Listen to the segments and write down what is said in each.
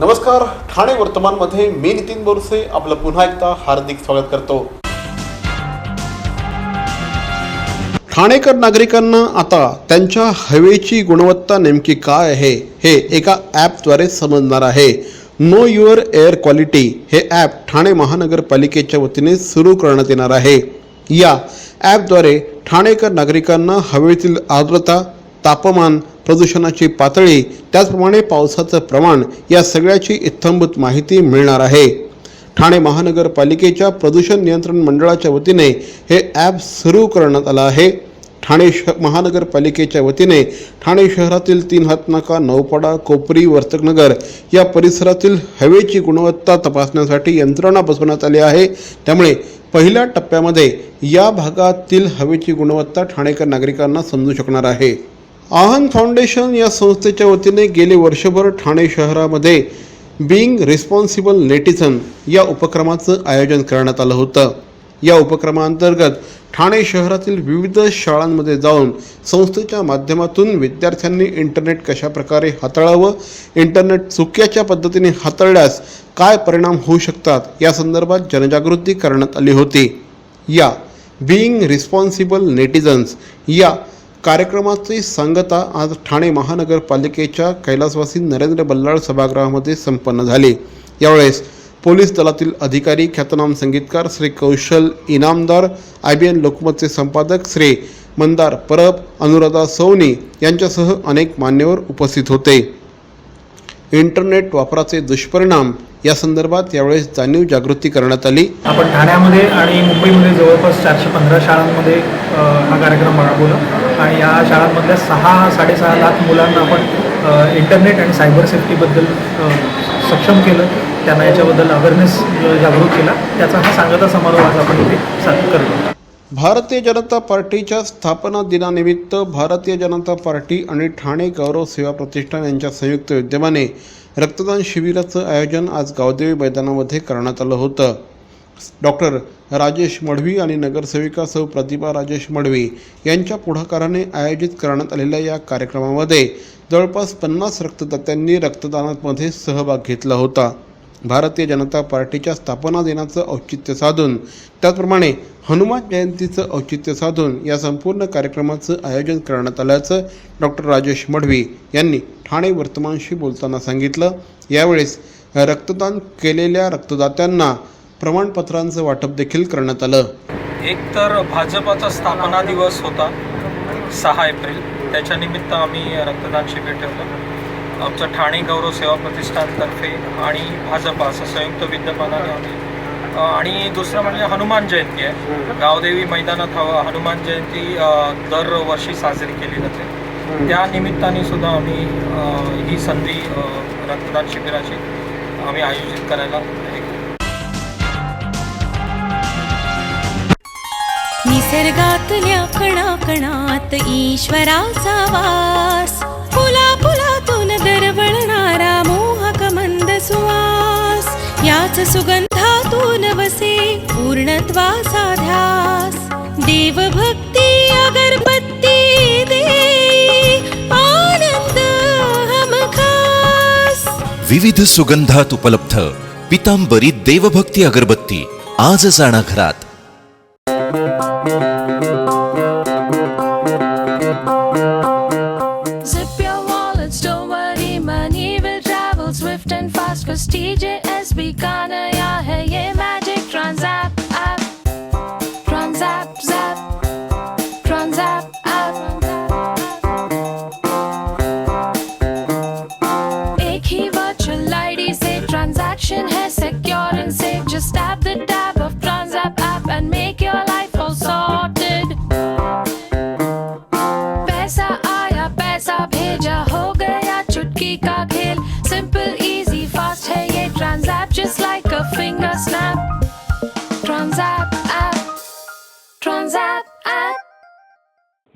नमस्कार ठाणे वर्तमानमध्ये मी नितीन बोरसे आपलं पुन्हा एकदा हार्दिक स्वागत करतो. ठाणेकर नागरिकांना आता त्यांच्या हवेची गुणवत्ता नेमकी काय आहे हे एका ॲपद्वारे समजणार आहे. नो युअर एअर क्वालिटी हे ॲप ठाणे महानगरपालिकेच्या वतीने सुरू करण्यात येणार आहे. या ॲपद्वारे ठाणेकर नागरिकांना हवेतील आर्द्रता तापमान प्रदूषणाची पातळी त्याचप्रमाणे पावसाचं प्रमाण या सगळ्याची इत्थंभूत माहिती मिळणार आहे. ठाणे महानगरपालिकेच्या प्रदूषण नियंत्रण मंडळाच्या वतीने हे ॲप सुरू करण्यात आलं आहे. ठाणे श महानगरपालिकेच्या वतीने ठाणे शहरातील तीन हातनाका नौपाडा कोपरी वर्तकनगर या परिसरातील हवेची गुणवत्ता तपासण्यासाठी यंत्रणा बसवण्यात आली आहे. त्यामुळे पहिल्या टप्प्यामध्ये या भागातील हवेची गुणवत्ता ठाणेकर नागरिकांना समजू शकणार आहे. आहान फाउंडेशन या संस्थेच्या वतीने गेले वर्षभर ठाणे शहरामध्ये बिईंग रिस्पॉन्सिबल नेटिझन या उपक्रमाचं आयोजन करण्यात आलं होतं. या उपक्रमाअंतर्गत ठाणे शहरातील विविध शाळांमध्ये जाऊन संस्थेच्या माध्यमातून विद्यार्थ्यांनी इंटरनेट कशाप्रकारे हाताळावं इंटरनेट चुक्याच्या पद्धतीने हाताळल्यास काय परिणाम होऊ शकतात या संदर्भात जनजागृती करण्यात आली होती. या बिईंग रिस्पॉन्सिबल नेटिझन्स या कार्यक्रमाची सांगता आज ठाणे महानगरपालिकेच्या कैलासवासी नरेंद्र बल्लाळ सभागृहामध्ये संपन्न झाले. यावेळेस पोलीस दलातील अधिकारी ख्यातनाम संगीतकार Shri Kaushal Inamdar I B N लोकमतचे संपादक श्री मंदार परब अनुराधा सौनी यांच्यासह अनेक मान्यवर उपस्थित होते. इंटरनेट वापराचे दुष्परिणाम या संदर्भात यावेळेस जाणीव जागृती करण्यात आली. आपण ठाण्यामध्ये आणि मुंबईमध्ये जवळपास चारशे पंधरा शाळांमध्ये हा कार्यक्रम राबवला. आणि या शाळांमधल्या सहा साडेसहा लाख मुलांना आपण इंटरनेट आणि सायबर सेफ्टीबद्दल सक्षम केलं. त्यांना याच्याबद्दल अवेअरनेस जागरूक केला. त्याचा हा सांगता समारोह आज आपण इथे साथ करतो. भारतीय जनता पार्टीच्या स्थापना दिनानिमित्त भारतीय जनता पार्टी आणि ठाणे गौरव सेवा प्रतिष्ठान यांच्या संयुक्त विद्यमाने रक्तदान शिबिराचं आयोजन आज गावदेवी मैदानामध्ये करण्यात आलं होतं. डॉक्टर राजेश मढवी आणि नगरसेविका सौ प्रतिभा राजेश मढवी यांच्या पुढाकाराने आयोजित करण्यात आलेल्या या कार्यक्रमामध्ये जवळपास पन्नास रक्तदात्यांनी रक्तदानामध्ये सहभाग घेतला होता. भारतीय जनता पार्टीच्या स्थापना दिनाचं औचित्य साधून त्याचप्रमाणे हनुमान जयंतीचं औचित्य साधून या संपूर्ण कार्यक्रमाचं आयोजन करण्यात आल्याचं डॉक्टर राजेश मढवी यांनी ठाणे वर्तमानशी बोलताना सांगितलं. यावेळेस रक्तदान केलेल्या रक्तदात्यांना प्रमाणपत्रांचं वाटप देखील करण्यात आलं. एक तर भाजपाचा स्थापना दिवस होता सहा एप्रिल. त्याच्या निमित्त आम्ही रक्तदान शिबिर ठेवलं. आमचं ठाणे गौरव सेवा प्रतिष्ठानतर्फे आणि भाजपा असं संयुक्त विद्यमानाने आम्ही आणि दुसरं म्हणजे हनुमान जयंती आहे. गावदेवी मैदानात हवं हनुमान जयंती दरवर्षी साजरी केली जाते. त्या निमित्ताने सुद्धा आम्ही ही संधी रक्तदान शिबिराची आम्ही आयोजित करायला निसर्गातल्या कणाकणात ईश्वराचा वास. फुला फुलातून दरवळणारा मोहक मंद सुवास. याच सुगंधातून वसे पूर्णत्वाचा ध्यास. देवभक्ती अगरबत्ती दे. आनंद हमखास विविध सुगंधात उपलब्ध पितांबरी देवभक्ती अगरबत्ती आज जाणा घरात.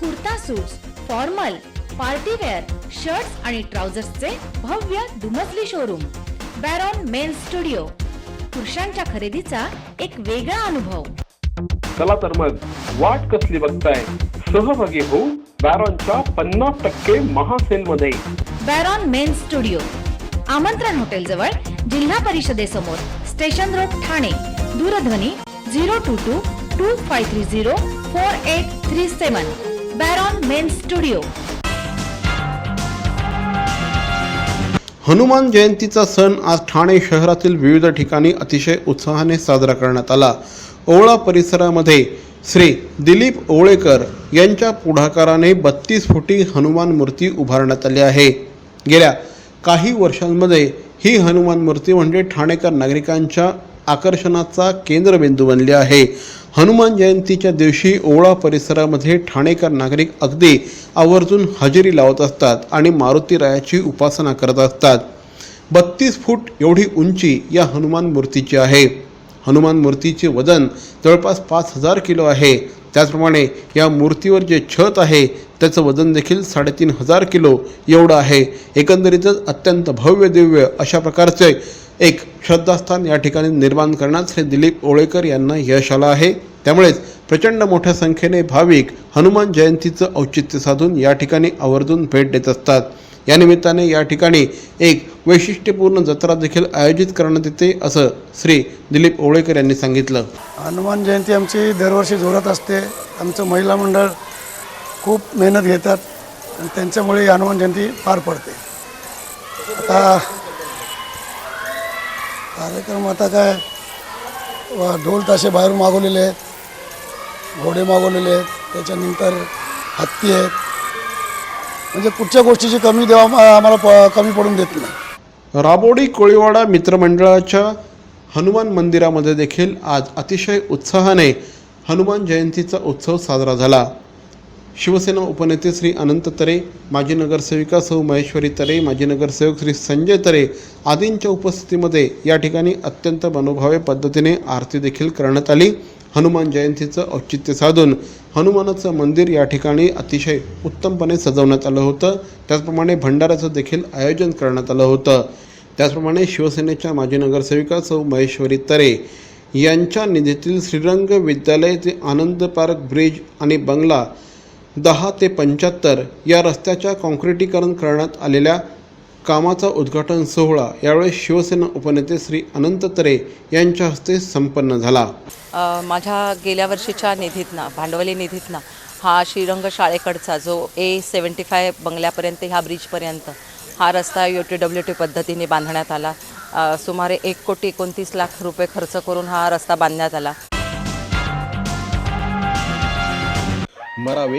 kurta suits formal partywear shirts आणि ट्राउझर्सचे भव्य दुमजली शोरूम बॅरॉन मेन्स स्टुडिओ पुरुषांच्या खरेदीचा एक वेगळा अनुभव. चला तर मग वाट कसली बघताय? सहभागी हो बॅरॉनच्या पन्नास टक्के महासेल मध्ये बॅरॉन मेन स्टुडिओ आमंत्रण हॉटेल जवळ जिल्हा परिषदेसमोर स्टेशन रोड ठाणे दूरध्वनी zero two two two five three zero four eight three seven Baron men studio. Hanuman जयंतीचा सण आज ठाणे शहरातील विविध ठिकाणी अतिशय उत्साहाने साजरा करण्यात आला. ओवळा परिसरामध्ये श्री दिलीप ओवळेकर यांच्या पुढाकाराने बत्तीस फुटी हनुमान मूर्ती उभारण्यात आली आहे. गेल्या काही वर्षांमध्ये ही हनुमान मूर्ती म्हणजे ठाणेकर नागरिकांच्या आकर्षणाचा केंद्रबिंदू बनले आहे. हनुमान जयंतीच्या दिवशी ओवळा परिसरामध्ये ठाणेकर नागरिक अगदी आवर्जून हजेरी लावत असतात आणि मारुती रायाची उपासना करत असतात. बत्तीस फूट एवढी उंची या हनुमान मूर्तीची आहे. हनुमान मूर्तीचे वजन जवळपास पाच हजार किलो आहे. त्याचप्रमाणे या मूर्तीवर जे छत आहे त्याचं वजन देखील साडेतीन हजार किलो एवढं आहे. एकंदरीतच अत्यंत भव्य दिव्य अशा प्रकारचे एक श्रद्धास्थान या ठिकाणी निर्माण करण्यात श्री दिलीप ओळेकर यांना यश आलं आहे. त्यामुळेच प्रचंड मोठ्या संख्येने भाविक हनुमान जयंतीचं औचित्य साधून या ठिकाणी आवर्जून भेट देत असतात. या निमित्ताने या ठिकाणी एक वैशिष्ट्यपूर्ण जत्रा देखील आयोजित करण्यात येते असं श्री दिलीप ओळेकर यांनी सांगितलं. हनुमान जयंती आमची दरवर्षी जोरात असते. आमचं महिला मंडळ खूप मेहनत घेतात आणि त्यांच्यामुळे हनुमान जयंती पार पडते. आता कार्यक्रम आता काय ढोल ताशे बाहेरून मागवलेले आहेत घोडे मागवलेले आहेत त्याच्यानंतर हत्ती आहेत. म्हणजे कुठच्या गोष्टीची कमी देवा आम्हाला प कमी पडून देत नाही. राबोडी कोळीवाडा मित्रमंडळाच्या हनुमान मंदिरामध्ये देखील आज अतिशय उत्साहाने हनुमान जयंतीचा उत्सव साजरा झाला. शिवसेना उपनेते श्री अनंत तरे माजी नगरसेविका सौ महेश्वरी तरे माजी नगरसेवक श्री संजय तरे आदींच्या उपस्थितीमध्ये या ठिकाणी अत्यंत मनोभावे पद्धतीने आरती देखील करण्यात आली. हनुमान जयंतीचं औचित्य साधून हनुमानाचं मंदिर या ठिकाणी अतिशय उत्तमपणे सजवण्यात आलं होतं. त्याचप्रमाणे भंडाऱ्याचं देखील आयोजन करण्यात आलं होतं. त्याचप्रमाणे शिवसेनेच्या माजी नगरसेविका सौ महेश्वरी तरे यांच्या निधीतील श्रीरंग विद्यालय ते आनंद पार्क ब्रिज आणि बंगला दहा ते पंच्याहत्तर या रस्त्याच्या काँक्रिटीकरण करण्यात आलेल्या कामाचा उद्घाटन सोहळा यावेळी शिवसेना उपनेते श्री अनंत तरे यांच्या हस्ते संपन्न झाला. माझ्या गेल्या वर्षीच्या निधीतनं भांडवली निधीतनं हा श्रीरंग शाळेकडचा जो ए सेवन्टी फाय बंगल्यापर्यंत ह्या ब्रिजपर्यंत हा रस्ता यू टी डब्ल्यू टी पद्धतीने बांधण्यात आला. सुमारे एक कोटी एकोणतीस लाख रुपये खर्च करून हा रस्ता बांधण्यात आला. मरावे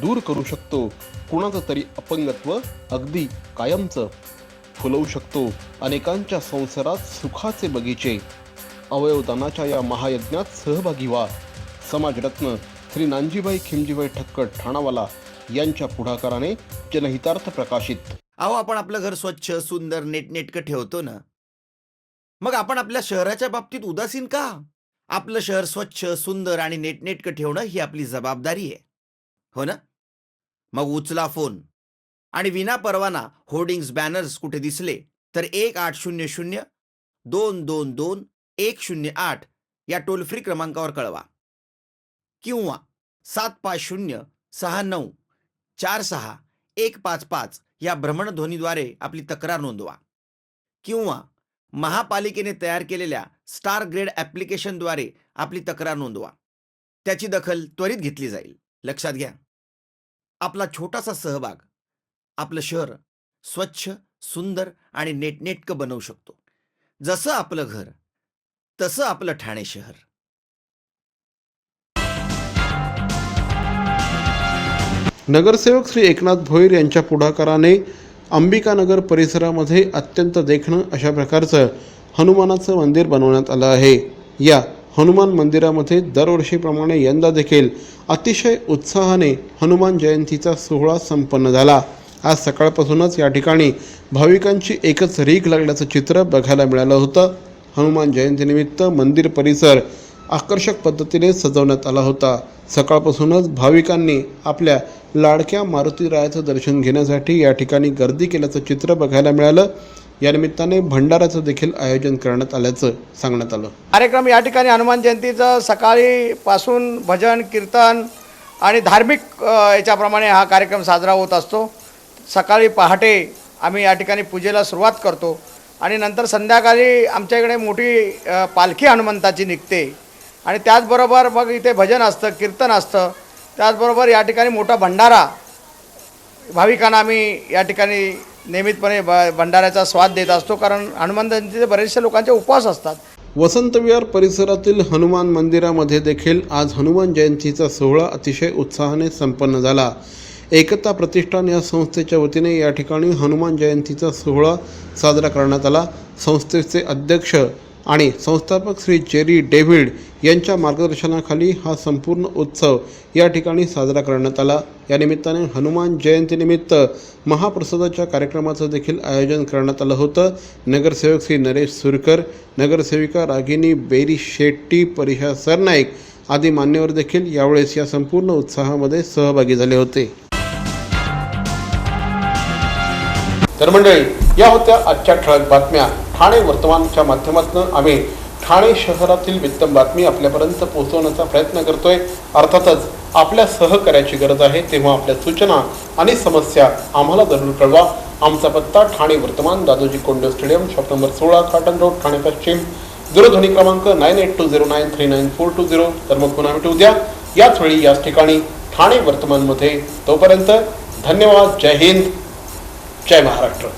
दूर करू शकतो. कुणाचं तरी अपंगत्व अगदी कायमचं फुलवू शकतो. अनेकांच्या संसारात सुखाचे बगीचे. अवयवदानाच्या या महायज्ञात सहभागी व्हा. समाजरत्न श्री नानजीबाई खिमजीबाई ठक्कर ठाणावाला यांच्या पुढाकाराने जनहितार्थ प्रकाशित. अहो आपण आपलं घर स्वच्छ सुंदर नेटनेटकं ठेवतो ना. मग आपण आपल्या शहराच्या बाबतीत उदासीन का? आपलं शहर स्वच्छ सुंदर आणि नेटनेटकं ठेवणं ही आपली जबाबदारी आहे. हो ना? मग उचला फोन. आणि विना परवाना होर्डिंग्स बॅनर्स कुठे दिसले तर एक आठ शून्य शून्य दोन दोन दोन एक शून्य आठ या टोल फ्री क्रमांकावर कळवा. किंवा सात पाच शून्य सहा नऊ चार सहा एक पाच पाच या भ्रमणध्वनीद्वारे आपली तक्रार नोंदवा. किंवा महापालिकेने तयार केलेल्या स्टार ग्रेड ॲप्लिकेशनद्वारे आपली तक्रार नोंदवा. त्याची दखल त्वरित घेतली जाईल. लक्षात घ्या. आपला छोटासा सहभाग आपलं शहर स्वच्छ सुंदर आणि नेटनेटकं बनवू शकतो. जसं आपलं घर तसं आपलं ठाणे शहर. नगरसेवक श्री एकनाथ भोईर यांच्या पुढाकाराने अंबिकानगर परिसरामध्ये अत्यंत देखणं अशा प्रकारचं हनुमानाचं मंदिर बनवण्यात आलं आहे. या हनुमान मंदिरामध्ये दरवर्षीप्रमाणे यंदा देखील अतिशय उत्साहाने हनुमान जयंतीचा सोहळा संपन्न झाला. आज सकाळपासूनच या ठिकाणी भाविकांची एकच रीघ लागल्याचं चित्र बघायला मिळालं होतं. हनुमान जयंतीनिमित्त मंदिर परिसर आकर्षक पद्धतीने सजवण्यात आला होता. सकाळपासूनच भाविकांनी आपल्या लाडक्या मारुतीरायाचं दर्शन घेण्यासाठी या ठिकाणी गर्दी केल्याचं चित्र बघायला मिळालं. या निमित्ताने भंडाराचं देखील आयोजन करण्यात आल्याचं सांगण्यात आलं. कार्यक्रम या ठिकाणी हनुमान जयंतीचं सकाळीपासून भजन कीर्तन आणि धार्मिक याच्याप्रमाणे हा कार्यक्रम साजरा होत असतो. सकाळी पहाटे आम्ही या ठिकाणी पूजेला सुरुवात करतो आणि नंतर संध्याकाळी आमच्या इकडे मोठी पालखी हनुमंताची निघते. आणि त्याचबरोबर मग इथे भजन असतं कीर्तन असतं. त्याचबरोबर या ठिकाणी मोठा भंडारा भाविकांना आम्ही या ठिकाणी नियमितपणे ब भंडाऱ्याचा स्वाद देत असतो कारण हनुमान जयंतीचे बरेचसे लोकांचे उपवास असतात. वसंत विहार परिसरातील हनुमान मंदिरामध्ये देखील आज हनुमान जयंतीचा सोहळा अतिशय उत्साहाने संपन्न झाला. एकता प्रतिष्ठान या संस्थेच्या वतीने या ठिकाणी हनुमान जयंतीचा सोहळा साजरा करण्यात आला. संस्थेचे अध्यक्ष आणि संस्थापक श्री जेरी डेव्हिड यांच्या मार्गदर्शनाखाली हा संपूर्ण उत्सव या ठिकाणी साजरा करण्यात आला. या निमित्ताने हनुमान जयंतीनिमित्त महाप्रसादाच्या कार्यक्रमाचं देखील आयोजन करण्यात आलं होतं. नगरसेवक श्री नरेश सुरकर नगरसेविका रागिनी बेरी शेट्टी परिषा सरनाईक आदी मान्यवर देखील यावेळेस या संपूर्ण उत्साहामध्ये सहभागी झाले होते. तर मंडळी या होत्या आजच्या ठळक बातम्या. ठाणे वर्तमानच्या माध्यमातून आम्ही ठाणे शहरातील वित्तम बातमी आपल्यापर्यंत पोहोचवण्याचा प्रयत्न करतोय. अर्थातच आपल्या सहकार्याची गरज आहे. तेव्हा आपल्या सूचना आणि समस्या आम्हाला जरूर कळवा. आमचा पत्ता ठाणे वर्तमान Dadoji Konde stadium shop number सोळा काटन रोड ठाणे पश्चिम. दूरध्वनी क्रमांक nine eight two zero nine three nine four two zero. तर मग पुन्हा भेटू उद्या. याच वेळी याच ठिकाणी ठाणे वर्तमानमध्ये तोपर्यंत धन्यवाद. जय हिंद. जय महाराष्ट्र.